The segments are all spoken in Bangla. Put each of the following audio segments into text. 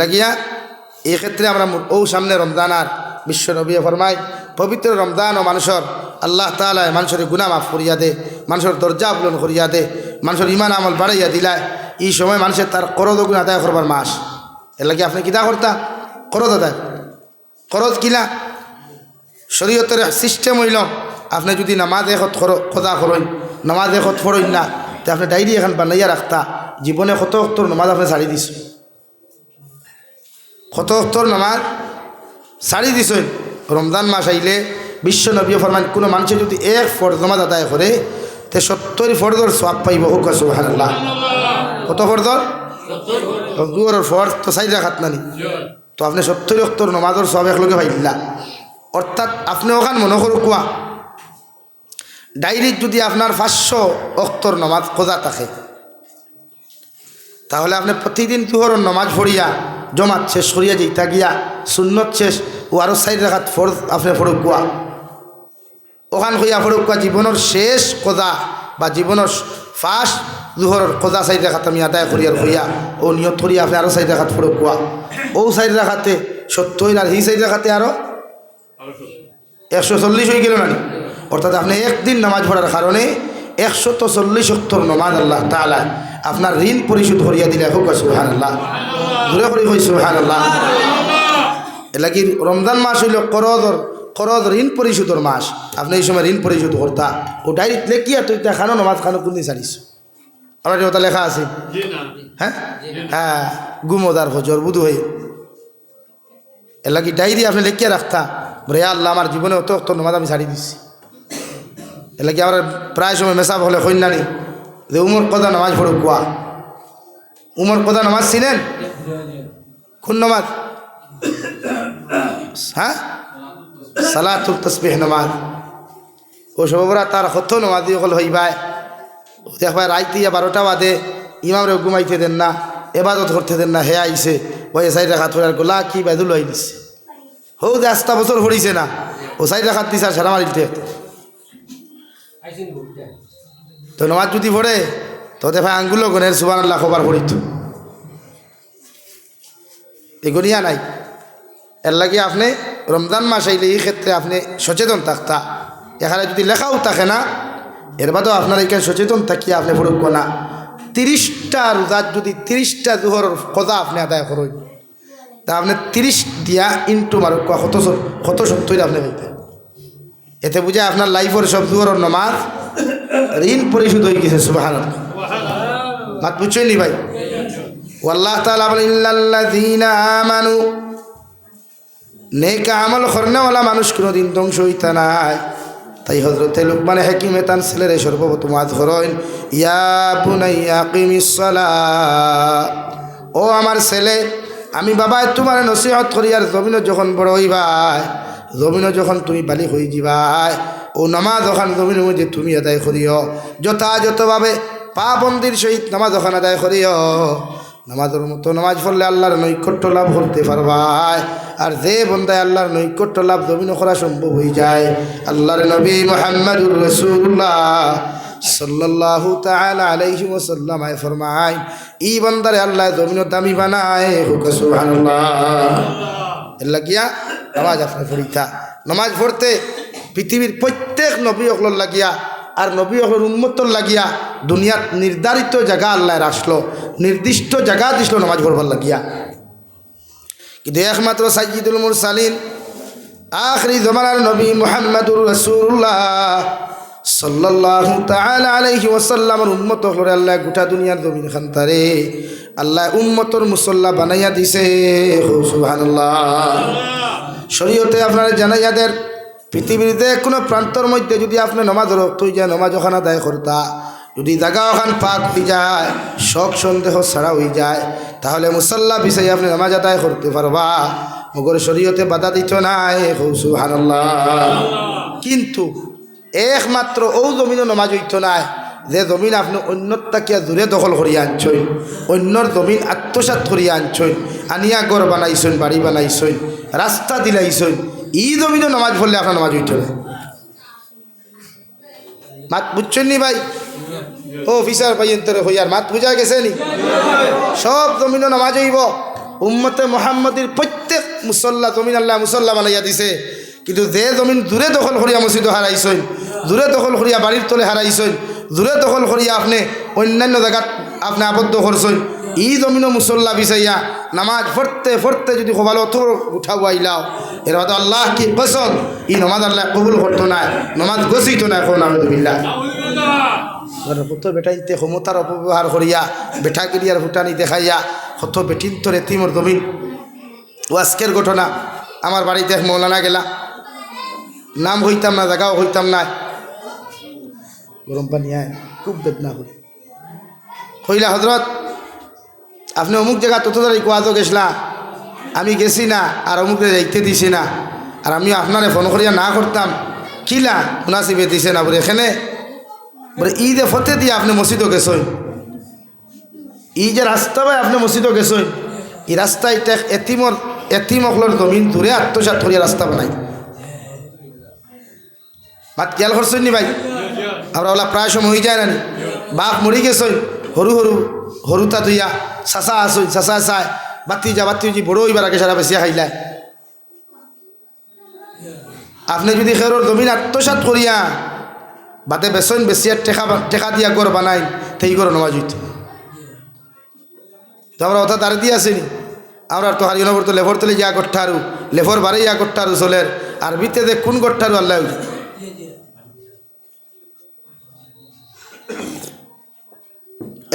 লাগিয়া এই ক্ষেত্রে আমরা ও সামনে রমজান আর বিশ্ব নবী ফরমাই পবিত্র রমজান ও মানুষের আল্লাহ তালায় মানুষের গুণা মাফ করিয়া দে, মানুষের দরজা পূরণ করিয়া দে, মানুষের ইমান আমল বাড়াইয়া দিলায়। এই সময় মানুষের তার করদ গুণ আদায় করবার মাস। এর লাগে আপনি কিতা করতা? করদ আদায়। করদ কিলা শরীয়তের সিস্টেম হইল, আপনি যদি নামাজ এখত খোদা করেন, নামাজ এখত ফরইন না, তো আপনি ডায়েরি এখন বানাইয়া রাখতা, জীবনে কত নামাজ আপনি ছাড়ি দিছ কত অক্তর নামাজ? ছাড়ি দিছেন। রমজান মাস আইলে বিশ্ব নবী ফরমান কোনো মানুষের যদি এক ফর্দ নামাজ আদায় করে তে সত্তর ফর্দর সব পাইব। হুক সুবহানাল্লাহ। কত ফর্দর দুয়ারের ফর্দ তো চাই রাখাত নানি। তো আপনি সত্তর অক্তর নমাজর সব একলগে পাইলা অর্থাৎ আপনি ওখান মনে করো কোয়া ডায়েরিত যদি আপনার পাঁচশো অক্তর নমাজ খোঁজা থাকে, তাহলে আপনি প্রতিদিন তুহর নমাজ পড়িয়া জমাত শেষ করিয়া যেইতা গিয়া সুন্নত শেষ, ও আরও সাইড রাখাত ফর আপনি ফরক কোয়া। ওখান হইয়া ফরক কোয়া জীবনের শেষ কোজা বা জীবনের ফার্স্ট দুহরের কোজা সাইড রাখাত আমি আদায় করিয়ার হইয়া ও নিয়ত করিয়া আপনি আরও সাইড রাখাত ফরক কোয়া ও সাইড রাখাতে সত্তর আর এই সাইড রাখাতে আরও একশো চল্লিশ হয়ে গেল না অর্থাৎ আপনি একদিন নামাজ পড়ার কারণে একশত চল্লিশ অক্টর নমাজ আল্লাহ তালা আপনার ঋণ পরিশোধ করিয়া দিলে হোক সুহান আল্লাহ দূরে করে হই সুহান আল্লাহ এলা কি রমজান মাস হইল করদর করদ ঋণ পরিশোধর মাস। আপনি এই সময় ঋণ পরিশোধ করতা। ও ডাইরেক্ট লেখিয়া তুই খানো নমাজ খানো কোনদিন ছাড়িস। আমার ওটা লেখা আছে? হ্যাঁ? হ্যাঁ গুমদার হজর বুধু হয়ে। এলা কি ডায়েরি আপনি লেখিয়া রাখতা। রে আল্লাহ আমার জীবনে অত অত নমাজ আমি ছাড়ি দিচ্ছি এলা কি আমরা প্রায় সময় মেসাব হলে কন্যানি যে উমর কদা নামাজ পড়ো, কোয়া? উমর কদা নামাজ ছিলেন? কোন নামাজ? হ্যাঁ? সালাতুল তসবিহ নামাজ। ও সবরা তার হত নামাজি হল হইবায়। দেখবাই রাইতিয়া বারোটা বাদে ইমামরে ঘুমাইতে দেন না, এবাদত করতে দেন না, হে আইছে। ওই সাইড রাখাত ফেরার গোলা কি বাইদুল হয়ে দিচ্ছে হৌ যে আস্তা বছর হরিছে না। ও সাইড রাখাত দিছে আর সারা মারিতে তো নমাজ যদি পড়ে তো ভাই আঙ্গুলো গনের সুবান আল্লাহ খবর পড়িত। এগুলিয়া নাই। এর লাগে আপনি রমজান মাস আইলে এই ক্ষেত্রে আপনি সচেতন থাকতা। এখানে যদি লেখাও থাকে না, এর বাদেও আপনার এখানে সচেতন থাকিয়ে আপনি পড়ুক না তিরিশটা রোজার যদি তিরিশটা দুহর কদা আপনি আদায় করুন, তা আপনি তিরিশ দিয়া ইন্টু মারুক কত কত সত্তর আপনি হইতে এতে বুঝে আপনার লাইফের সব দুয়ার নমাজ ঋণ পরিশোধ হয়ে গেছে সুবাহান মাত বুঝছেন ভাই? ওয়াল্লাহ তাআলা বলেন আমানু। নেক আমল করনেওয়ালা মানুষ কোনোদিন ধ্বংস হইতা নাই। তাই হজরতে লোকমানে হাকিমে তান ছেলেরে সর্বপ্রথম আজ করেন ইয়া বুনাইয়া কিমিস ও আমার ছেলে, আমি বাবা তোমার নসিহত করি, আর জমিনও যখন বড় হইবাই জমিনও যখন তুমি বালি হয়ে যাবাই ও নামাজ ওখান জমিনের মধ্যে তুমি আদায় করিও। যথাযথভাবে পা বন্দির সহিত নামাজ ওখান আদায় করিও। নামাজের মতো নামাজ পড়লে আল্লাহর নৈকট্য লাভ করতে পারবাই। আর যে বন্দায় আল্লাহর নৈকট্য লাভ জমিন করা সম্ভব হয়ে যায়, আল্লাহর নবী মোহাম্মদুর রসুল্লাহ সাল্লাল্লাহু তাআলা আলাইহি ওয়াসাল্লাম আয় ফরমায়, ই বান্দারে আল্লাহ জমিন দামি বানায় হুক সুবহানাল্লাহ। এল্লা গিয়া নামাজ আপনি পড়িতা। নামাজ পড়তে পৃথিবীর প্রত্যেক নবী অকলর লাগিয়া আর নবী অকলর উন্মতর লাগিয়া দুনিয়াত নির্ধারিত জায়গা আল্লাহ রাখল নির্দিষ্ট জায়গা দিছিল নামাজ পড়বার লাগিয়া। কিন্তু একমাত্র সাইয়িদুল মুরসালিন আখরি জমানার নবী মোহাম্মদুর রসুল্লাহ সাল্লাল্লাহু তাআলা আলাইহি ওয়াসাল্লামের উম্মত হলরে আল্লাহ গোটা দুনিয়ার জমিন খান্তারে আল্লাহ উম্মতর মুসল্লা বানাইয়া দিছে। সুবহানাল্লাহ। শরীয়তে আপনারা জানাইয়াদের পৃথিবীতে কোনো প্রান্তর মধ্যে যদি আপনি নমাজ রক্ত হয়ে যায় নমাজ ওখানে আদায় করতা যদি জায়গা ওখান পাক হয়ে যায় শখ সন্দেহ ছাড়া হয়ে যায়, তাহলে মুসল্লা বিষয়ে আপনি নামাজ আদায় করতে পারবা মগর শরীয়তে বাধা দিত নাই হৌ সুবহানাল্লাহ। কিন্তু একমাত্র ও জমিনও নমাজ হইত নাই, যে জমিন আপনি অন্যর তাকিয়া দূরে দখল করিয়া আনছই অন্যর জমিন আত্মসাত করিয়া আনছই আনিয়া গড় বানাইছই বাড়ি বানাইছই রাস্তা দিলাইছই ই জমিনও নামাজ পড়লে আপনার নামাজ হইত না মাত বুঝছেন নি ভাই? ও অফিসার ভাই এন্তরে হইয়ার মাত বুঝা গেছে নি? সব জমিনও নামাজ হইব। উম্মতে মোহাম্মদীর প্রত্যেক মুসল্লা জমিন আল্লাহ মুসল্লা বানাইয়া দিছে। কিন্তু যে জমিন দূরে দখল করিয়া মসজিদ হারাইছইন দূরে দখল করিয়া বাড়ির তলে হারাইছইন দূরে দখল করিয়া আপনি অন্যান্য জায়গাত আপনি আবদ্ধ করছইন ই জমিনও মুসল্লা বিচাইয়া নামাজ পড়তে পড়তে যদি কবাল অত উঠাবো আইলাও এর বাদে আল্লাহ কি পছন্দ ই নমাজ আল্লাহ কবুল করতো না, নমাজ গছিত না এখন আহমদুল্লাহ কত বেটাইতে ক্ষমতার অপব্যবহার করিয়া বেটা গিরিয়ার ভুটানি দেখাইয়া, কত বেটিন তোরে তিমর জমিন। ও আজকের ঘটনা, আমার বাড়িতে মৌলানা গেলা। নাম হইতাম না, জায়গাও হইতাম না। গরম পানি আয়, খুব বেদনা কইলা হজরত আপনি অমুক জায়গা তত তারিখ কোয়াতো গেছলা। আমি গেছি না, আর অমুক যাইতে দিছি না। আর আমি আপনারে ফোন করিয়া না করতাম। কিলা মুনাসিবে দিছে না বলে এখানে বলে যে ফতে দিয়ে আপনি মসজিদও গেছই। ই যে রাস্তা ভাই আপনি মসজিদও গেছই। এই রাস্তা এটা এতিমর এতিম অকলর জমিন দূরে আত্মসাত করিয়া রাস্তা বানাই। মাত খেয়াল করছেন নি ভাই? আমরা ওলা প্রায় সময় হয়ে যায় নি? বাপ মরি গেছই। সরু সরু সৰুতা তুইয়া চাচা আছই চাচা চাই, বাতি যা, বাতি যে বড় হইবার আগে সারা বেছিয়া খাইলাই আপনি যদি খেরোর জমিন আত্মসাত করিয়া বাতে বেসন বেশিয়া টেকা টেকা দিয়া গড় বানাই সেই গড় নমাজ হইতে তো আমরা অর্থাৎ আর দিয়ে আসিনি আমরা তো হারিয়ে তো লেভর তলে ইয়া গঠ্ঠারু লেভর বারে ইয়া গঠ্ঠারু চলের আর বিতে যে কোন গঠ্ঠারু আল্লাহ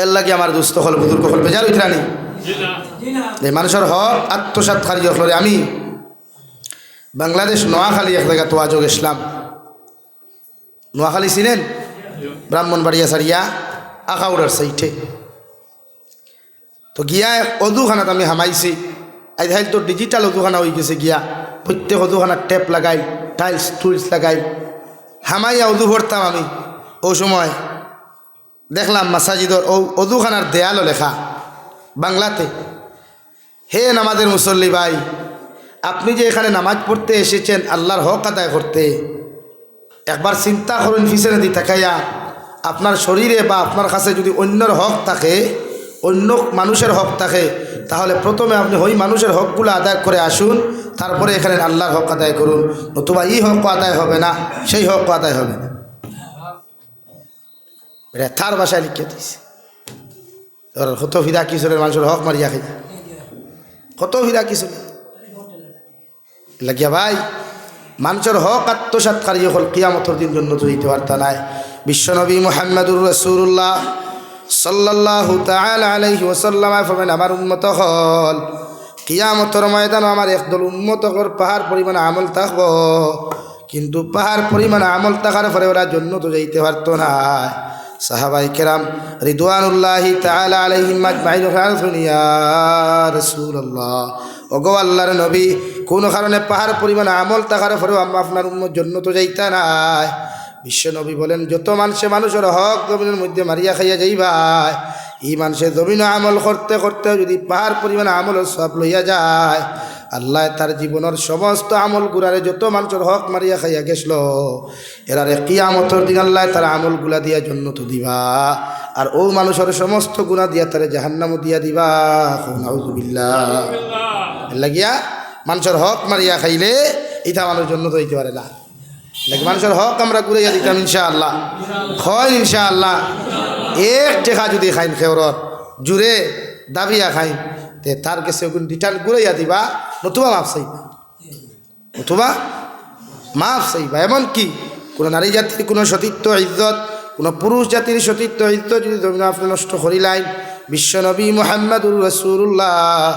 এর লাগে আমার দুস্থ হল বুজুর্গ হল বেজার উঠরানি এই মানুষের হক আত্মসাত খালি হলরে আমি। বাংলাদেশ নোয়াখালী এক জায়গা তো আজও গেছিলাম নোয়াখালী চিনেন? ব্রাহ্মণবাড়িয়া সারিয়া আখাউড়ার সাইটে। তো গিয়া অদুখানাত আমি হামাইছি। আজ হাইল তো ডিজিটাল অদুখানা হয়ে গেছে গিয়া। প্রত্যেক অদুখানার টেপ লাগাই টাইলস টুইলস লাগাই। হামাইয়া অদু ভরতাম আমি। ও সময় দেখলাম মাসাজিদর ও অদুখানার দেয়ালও লেখা বাংলাতে। হে নামাজের মুসল্লি ভাই, আপনি যে এখানে নামাজ পড়তে এসেছেন আল্লাহর হক আদায় করতে, একবার চিন্তা করুন পিছনে দি তাকাইয়া, আপনার শরীরে বা আপনার কাছে যদি অন্যর হক থাকে, অন্য মানুষের হক থাকে, তাহলে প্রথমে আপনি ওই মানুষের হকগুলো আদায় করে আসুন, তারপরে এখানে আল্লাহর হক আদায় করুন। নতুবা এই হক আদায় হবে না, সেই হক আদায় হবে না। এটা তার বাসায় লিখে দিয়েছে। এবার কত ফিরা কিশোরের মানুষের হক মারিয়া খাই কত ফিরা কিশোর লাগিয়া ভাই, মানুষের হক আত্মসাতকারী হল কিয়ামতর দিন জন্য তো দিতে পারতা নাই। বিশ্বনবী মোহাম্মদুর রসুল্লাহ সাল্লাহ আলাইহি আমার উন্মত হল কিয়ামতর ময়দান আমার একদল উন্মত কর পাহাড় পরিমাণ আমল থাকব। কিন্তু পাহাড় পরিমাণ আমল থাকার পরে ওরা জন্য তো যাইতে পারতো না। সাহাবাই কেরাম আজমাইন ইয়া রাসূলুল্লাহ, ওগো আল্লাহর নবী, কোনো কারণে পাহাড় পরিমাণ আমল থাকার পরেও আমরা আপনার উম্মত জন্য তো যাইতা নাই। বিশ্ব নবী বলেন, যত মানুষে মানুষের হক জমিনের মধ্যে মারিয়া খাইয়া যাইবাই, এই মানুষের জমিন আমল করতে করতে যদি পাহাড় পরিমাণ আমল সব লইয়া যায় আল্লাহ তার জীবনের সমস্ত আমল গুড়ারে যত মানুষের হক মারিয়া খাইয়া গেছিল, এরারে কিয়ামতর দিন আল্লাহ তার আমলগুলা দিয়া জন্য তো দিবা। আর ও মানুষের সমস্ত গুণা দিয়া তারে জাহান্নামও দিয়া দিবা। লাগিয়া মানুষের হক মারিয়া খাইলে এটা মানুষ জন্য তো হইতে পারে না। লাগে মানুষের হক আমরা ঘুরাইয়া দিতাম ইনশাআল্লাহ। হয় ইনশাআল্লাহ। এক টেকা যদি খাইন খেওরত, জুড়ে দাবিয়া খাইন তে তার কাছে ওগুন রিটার্ন ঘুরাইয়া দিবা, নতুবা মাফ চাইবা। নতুবা মাফ চাইবা। এমন কি কোনো নারী জাতির কোনো সতীত্ব, ইজ্জত, কোনো পুরুষ জাতির সতীত্ব, ইজ্জত যদি জমিন আপনি নষ্ট করিলাইন বিশ্বনবী মোহাম্মদুর রসুল্লাহ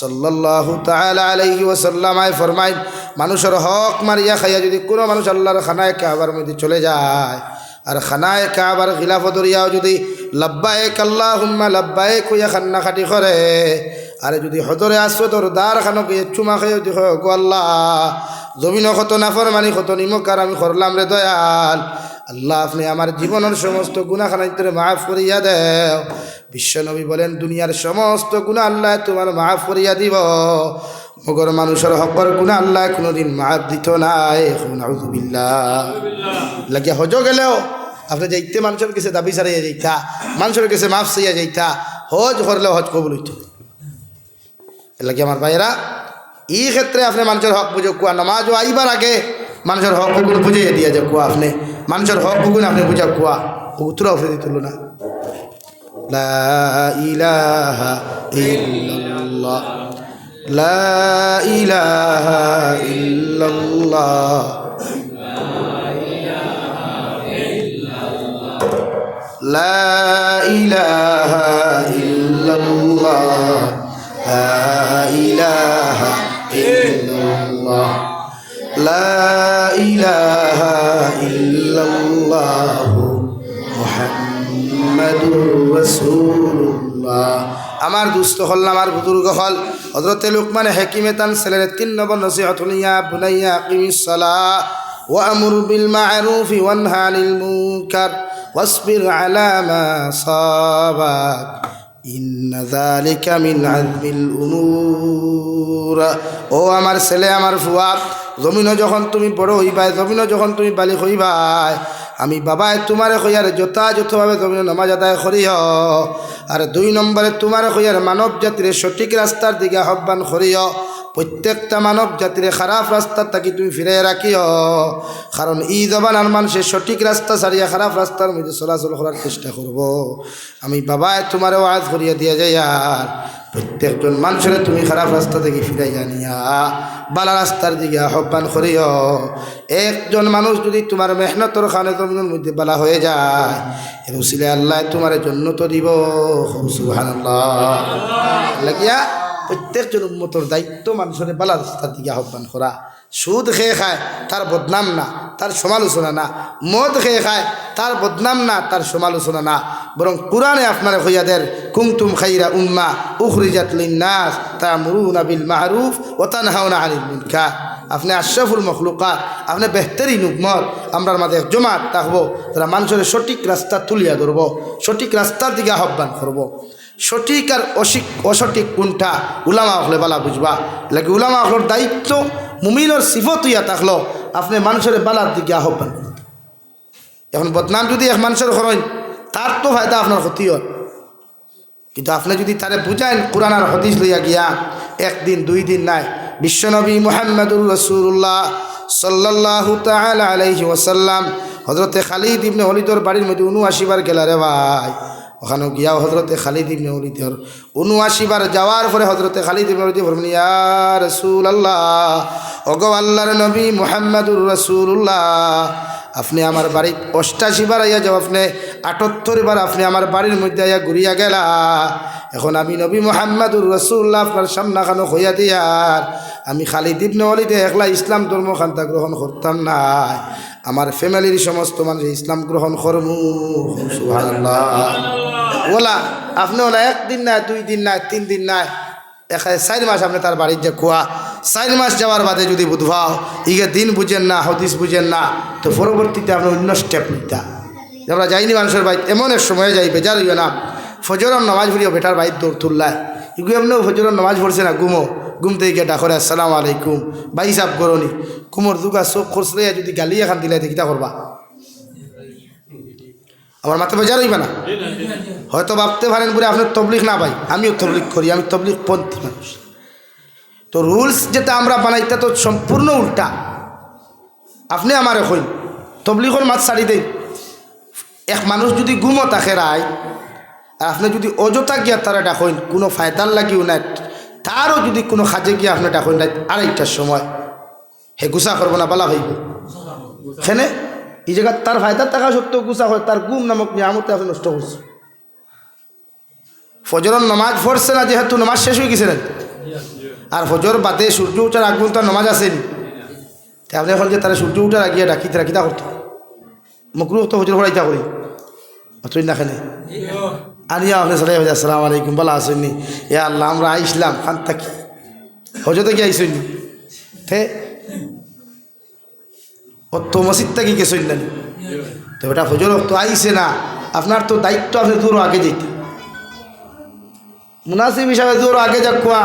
সাল্লাহ আলাইহি ওসাল্লামায় ফরমাই মানুষের হক মারিয়া খাইয়া যদি কোনো মানুষ আল্লাহর খানায় কাবার মধ্যে চলে যায় আর খানায় কাবার খিলাফ দরিয়াও যদি লব্বায়েক আল্লাহ হুম্মা লব্বায়েক হইয়া খান্না খাটি করে। আর যদি হজরে আসর দার খানো গিয়ে চুমা খেয়ে যদি গো আল্লাহ জমিন কত নাফর মানি কত নিমকার আমি করলাম রে দয়াল। আল্লাহ আপনি আমার জীবনের সমস্ত গুণাখানাইতে মাফ করিয়া দেও। বিশ্বনবী বলেন, দুনিয়ার সমস্ত গুণা আল্লাহ তোমার মাফ করিয়া দিব। মগর মানুষের হকর গুণা আল্লাহ কোনোদিন মাফ দিত নাই। নাউজুবিল্লাহ লাগিয়া হজ গেলেও আপনি যাইতে মানুষের কাছে দাবি সারাইয়া যাইতা, মানুষের কাছে মাফ চাইয়া যাইতা, হজ করলেও হজ কবুল হইত এর লাগে আমার ভাইয়েরা, এই ক্ষেত্রে আপনি মানুষের হক বুঝে, কুয়া নামাজও আইবার আগে মানুষের হক বুঝিয়ে দিয়ে যে কুয়া আপনি মানুষের হক হুকুন আপনি বুঝা কুয়া উত্তরা উঠে দিতে না لا إله إلا الله لا إله إلا الله لا إله إلا الله لا إله إلا الله لا إله إلا الله মোহাম্মদুর রাসূলুল্লাহ আমার দুস্থ হল না আমার বুজুর্গ হল হজরতে লুকমান হেকিমে তান ছেলের তিন নম্বর নসিহত হলিয়া বুনাইয়া কিমিস সালাহ وأمر بالمعروف وانهى عن المنكر واصبر على ما صابك ইন্না যালিকা মিন আজমিল উমুর ও আমার ছেলে, আমার ফুয়া, জমিনও যখন তুমি বড় হইবাই জমিনও যখন তুমি বালিক হইবাই আমি বাবায় তোমারে কইয়ার যথাযথভাবে জমিন নামাজ আদায় করিহ আর দুই নম্বরে তোমারে কইয়ার মানব জাতির সঠিক রাস্তার দিকে আহ্বান করিও। প্রত্যেকটা মানব জাতির খারাপ রাস্তার তাকে তুমি ফিরে রাখিও। কারণ ই জবান জবানার মানুষের সঠিক রাস্তা ছাড়িয়া খারাপ রাস্তার মধ্যে চলাচল করার চেষ্টা করব। আমি বাবায় তোমারও আজ করিয়া দিয়া যাই আর প্রত্যেকজন মানুষের তুমি খারাপ রাস্তা থেকে ফিরে জানিয়া বালা রাস্তার দিকে আহ্বান করিও। একজন মানুষ যদি তোমার মেহনতর খানে জমিনের মধ্যে বালা হয়ে যায় রুসিলে আল্লাহ তোমার জন্য তো দিব। সুহান লাগিয়া প্রত্যেকজন উন্মতর দায়িত্ব মানুষের বালা রাস্তার দিকে আহ্বান করা। সুদ খেয়ে খায়, তার বদনাম না, তার সমালোচনা না। মদ খেয়ে খায়, তার বদনাম না, তার সমালোচনা না। বরং কোরআনে আপনার হইয়াদের কুমতুম খাইরা উম্মা উখরিজাত লিন্নাস তা মুরুনা বিল মাহরুফ ও তানহাউনা আনিল মুনকার। আপনি আশরাফুল মখলুকাত, আপনি বেহতরিন উম্মত, আমরা মাঝে জমাত থাকব তারা মানুষের সঠিক রাস্তা তুলিয়া ধরবো, সঠিক রাস্তার দিকে আহ্বান করব। সঠিক আর অসিক অসঠিক কোনটা উলামা হলে বালা বুঝবা? লাগে উলামা হলোর দায়িত্ব, মুমিনের সিফত ইয়া থাকল, আপনি মানুষের বালার দিকে আহ্বান এখন বদনাম যদি এক মানুষের করেন তার তো ফায়দা আপনার ক্ষতি হয়। কিন্তু আপনি যদি তারে বুঝাইন, কোরআন আর হদিস লইয়া গিয়া, একদিন, দুই দিন নাই, বিশ্বনবী মোহাম্মদুর রসুল্লাহ সাল্লাহ আলাইহি ওসাল্লাম হজরতে খালিদ ইবনে হলিদর বাড়ির মধ্যে উনআশি বার গেলা রে ভাই। ওখানে গিয়াও হজরতে খালিদ ইবনে হলিদর উনআশি বার যাওয়ার পরে হজরতে খালিদ ইবনে হলিদ বলবেন ইয়া রসুল আল্লাহ অগো আল্লাহর নবী মোহাম্মদুর রসুল্লাহ আপনি আমার বাড়ি অষ্টাশি বার আইয়া যাও, আপনি আটাত্তর বার আপনি আমার বাড়ির মধ্যে আইয়া ঘুরিয়া গেলা। এখন আমি নবী মোহাম্মদুর রসুল্লাহ আপনার সামনাখানো হইয়া দিয়ার আমি খালি দিবনে অলিতে একলা ইসলাম ধর্ম খান্তা গ্রহণ করতাম না। আমার ফ্যামিলির সমস্ত মানুষ ইসলাম গ্রহণ করমু। ওলা, আপনি ওলা, একদিন নাই, দুই দিন নাই, তিন দিন নাই, এখানে চার মাস আপনি তার বাড়ির যে খোয়া চার মাস যাওয়ার বাদে যদি বুধবাও ইগে দিন বুঝেন না, হদিস বুঝেন না, তো পরবর্তীতে আপনি অন্য স্টেপ নিতা। আমরা যাইনি মানুষের বাড়ি এমন এক সময় যাই, বেজার হইও না। ফজরম নামাজ ভরিও বেটার বাড়ির দৌড় তুললায়। ইগু এমনিও ফজরম নামাজ পড়ছে না, ঘুমো, ঘুম থেকে ডাকরে আসসালাম আলাইকুম বাই সাপ করনি কুমোর দুগা চোখ খরচলে যদি গালি এখান দিলে কিতা করবা? আমার মাথা বেজার হইবা না। হয়তো ভাবতে পারেন বলে আপনার তবলিক না পাই আমিও তবলিক করি আমি তবলিক পন্থী মানুষ। তো রুলস যেটা আমরা বানাই তা সম্পূর্ণ উল্টা। আপনি আমার এখন তবলিগর মাছ ছাড়ি দেই। এক মানুষ যদি গুমো তাকে রায় আর আপনি যদি অযথা গিয়া তারা ডাকইন কোনো ফায়দার লাগিও নাই তারও যদি কোনো খাজে গিয়া আপনি ডাকইন আড়াইটার সময় হে গুসা করব না বালা হইব। সেনে এই জায়গা তার ফায়দার টাকা সত্ত্বেও গুসা হয় তার গুম নামক নিয়ামতে আপনি নষ্ট করছে। ফজরের নমাজ পড়ছে না, যেহেতু নমাজ শেষ হয়ে গেছে না। আর ফজর বাদে সূর্য উঠার আগ পর্যন্ত নমাজ আসেনি। তা আপনি এখন যে তারা সূর্য উঠার আগিয়ে ডাকি তারা কিতা করতো? মকরু তো ফজর পড়াইতা করি। তুই না খেলে আনিয়া আপনি সালাই ভাই আসসালাম আলাইকুম, বলা আসেননি এ আল্লাহ, আমরা আইসলাম খান থাকি হজরতে কি আইসেননি হে ও তো মসজিদ থেকে গেছেন না তো বেটা ফজর তো আইসে না। আপনার তো দায়িত্ব আপনি দূর আগে যেতে। মুনাসিব হিসাবে দূর আগে যাক কোয়া।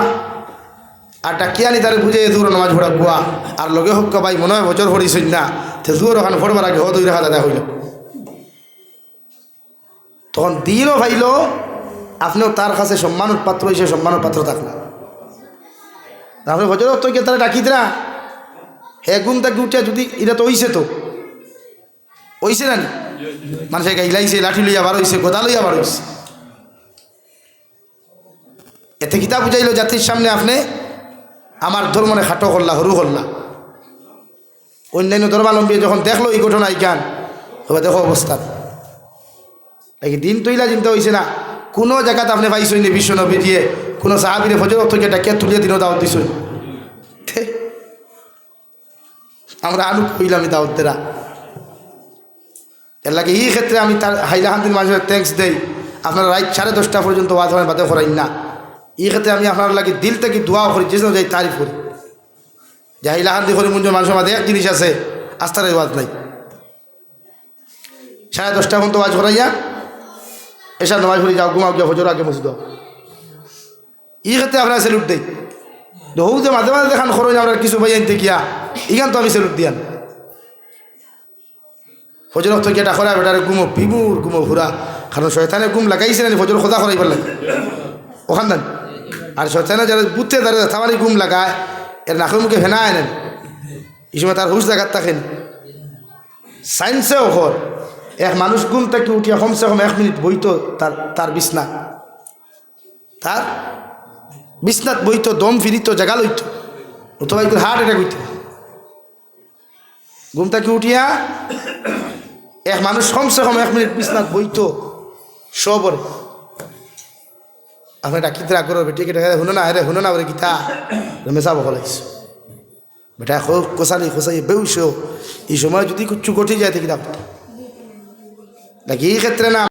আর ডাকিয়ানি তার বুঝে দূর নামাজ ভরা কুয়া। আর লগে হোক ভাই, মনে হয় বছর ভরিছেন না। তো দূর ওখানে ভরবার আগে হদুই রাখা দাদা হইল। তখন দিনও ভাইল, আপনিও তার কাছে সম্মানের পাত্র হিসেবে সম্মানের পাত্র থাকলেন তারপরে হজরত তো কে তারা ডাকি না। হে ঘুম তাকে উঠিয়া যদি এটা তো হইছে তো। হইছে না? মানুষে গাইলাইছে লাঠি লইয়া বার হইছে, গোদা লইয়া বার হইছে। এতে কিতা বুঝাইল জাতির সামনে আপনি? আমার ধর্মনে খাটো করলা, হরু করলা। অন্যান্য ধর্মালম্বী যখন দেখল এই ঘটনা ইকান তবে দেখো অবস্থা। এই দিন তৈলা চিন্তা হয়েছে না। কোনো জায়গাতে আপনি পাইছেন না বিশ্ব নবী দিয়ে? কোনো সাহাবিরে ফজর থেকে ডাকিয়া তুলিয়ে দিনও দাওয়াত দিছ আমরা আলু কইলাম দাওয়াত দেরা। এর লাগে এই ক্ষেত্রে আমি তার হাইলাহান্দিন মানুষের থ্যাংকস দেই। আপনারা রাত সাড়ে দশটা পর্যন্ত ওয়াজ হয়, বাদে করাইন না। এই ক্ষেত্রে আমি আপনার লাগে দিল থেকে দোয়াও করি, যে যাই তারিফ করি। যে হাইলাহান্দি করি, মঞ্জুর মানুষের মাঝে এক জিনিস আছে, আস্থার ওয়াজ নাই। সাড়ে দশটা পর্যন্ত ওয়াজ করাইয়া এসা নমাজ পড়ি যাও, ঘুমাও, গিয়া ফজর, আগে মসজিদ এই ক্ষেত্রে আপনারা স্যালুট দেই। হৌ যে মাঝে মাঝে দেখান, খরচ আমরা কিছু ভাই আনতে গিয়া। ইখান তো আমি স্যালুট দিয়ান। ফজর তো গিয়ে ডাকরা বেটারে ঘুমো পিমুর ঘুমো ঘুরা কারণ শয়তানে ঘুম লাগাইছে না ফজর খোদা করাইবার লাগে। ওখান দেন। আর শয়তানে যারা বুঝতে দাঁড়িয়ে থামারি ঘুম লাগায়, এর নাকের মুখে ফেনা আনেন এই সময় তার হুশ দেখার থাকেন সায়েন্সেও হর এক মানুষ ঘুম থেকে উঠিয়া কমসে কম এক মিনিট বইতো তার তার বিছনা। তার বিছনাত বইতো, দম ফিরিত, জাগা লইত। অথবা হার্ট অ্যাটাক হইত। ঘুম থেকে উঠিয়া? এক মানুষ কমসে কম এক মিনিট বিছনা বইতো সবরে। আপনি ডাকিতে রাগ করো বেটিকে ডাকা শুনো না, আরে শুনো না বলে গীতা মেসা বকলাইছ বেটা কোসালি খোসাই বেউস, এই সময় যদি কুচ্ছু ঘটে যায় থেকে ডাক্তার। নাকি এই ক্ষেত্রে না